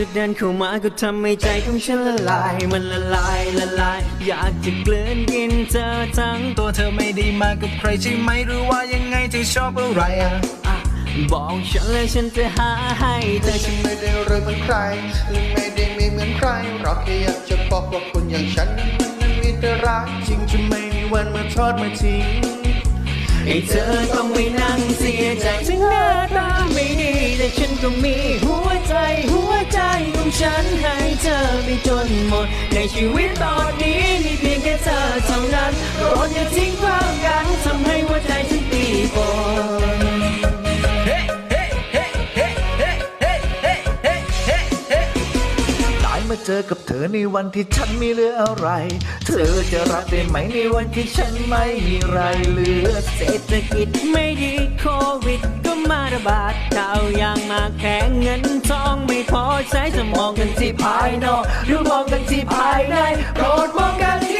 ธอเดินเข้ามาก็ทำให้ใจของฉันละลาย มันละลายละลาย อยากจะกลืนกินเธอทั้ง ตัวเธอไม่ได้มากับใครใช่ไหมหรือว่ายังไงเธอชอบอะไรอะบอกฉันเลยฉันจะหาให้เธแต่อฉันไม่ได้รวยเหมือนใครและไม่ได้มีเหมือนใครหรอกแค่อยากจะบอกว่าคนอย่างฉันนั้นมันนั้นมีแต่รักจริงจะไม่มีวันมาทอดมาทิ้งให้เธอต้องไม่นั่งเสียใจถึงหน้าตาไม่ดีแต่ฉันก็มีหัวใจหัว ฉันให้เธอไปจนหมด ในชีวิตตอนนี้มีเพียงแค่เธอเท่านั้นโปรดอย่าทิ้งความกันทำให้หัวใจฉันตีโปน จอกับเธอในวันที่ฉันไม่เหลืออะไร เธอจะรับได้ไหมในวันที่ฉันไม่มีไรเหลือ เศรษฐกิจไม่ดีโควิดก็มาระบาดดาวอย่างมาแข่งเงินทองไม่พอใช้จะมองกันที่ภายนอก หรือมองกันที่ภายในโปรดมองกันที่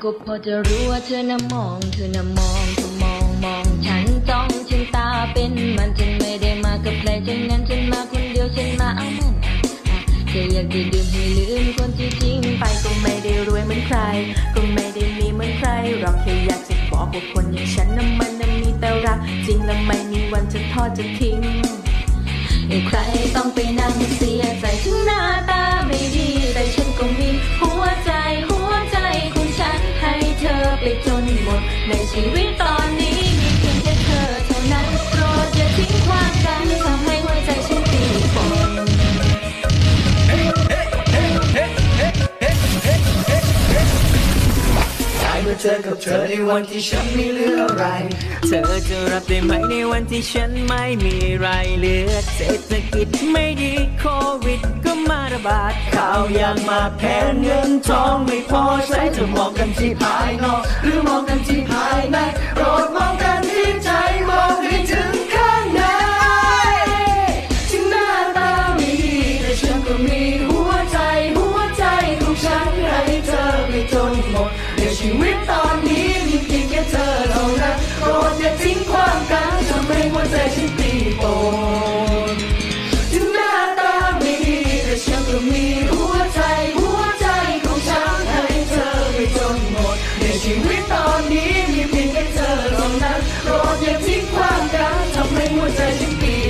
ก็พอจะรู้ว่าเธอน่ะมอง เธอน่ะมองเธอมองมอง ฉันจ้องฉันตาเป็นมันฉันไม่ได้มากับใครฉะนั้นฉันมาคนเดียวฉันมาเอามันอะอะแค่อยากได้ดื่มให้ลืมคนที่ทิ้งไปก็ไม่ได้รวยเหมือนใคร ก็ไม่ได้มีเหมือนใครหรอกแค่อยากจะบอกว่าคนอย่างฉันน่ะมันน่ะมีแต่รัก จริงและไม่มีวันจะทอดจะทิ้งใคร เจอกับเธอในวันที่ฉันไม่เหลืออะไร เธอจะรับได้ไหมในวันที่ฉันไม่มีไรเหลือ เศรษฐกิจไม่ดีโควิดก็มาระบาดข่าวอยางมาแพงเงินทองไม่พอใช้จะมองกันที่ภายนอก หรือมองกันที่ภายในโปรดมองกัน to be.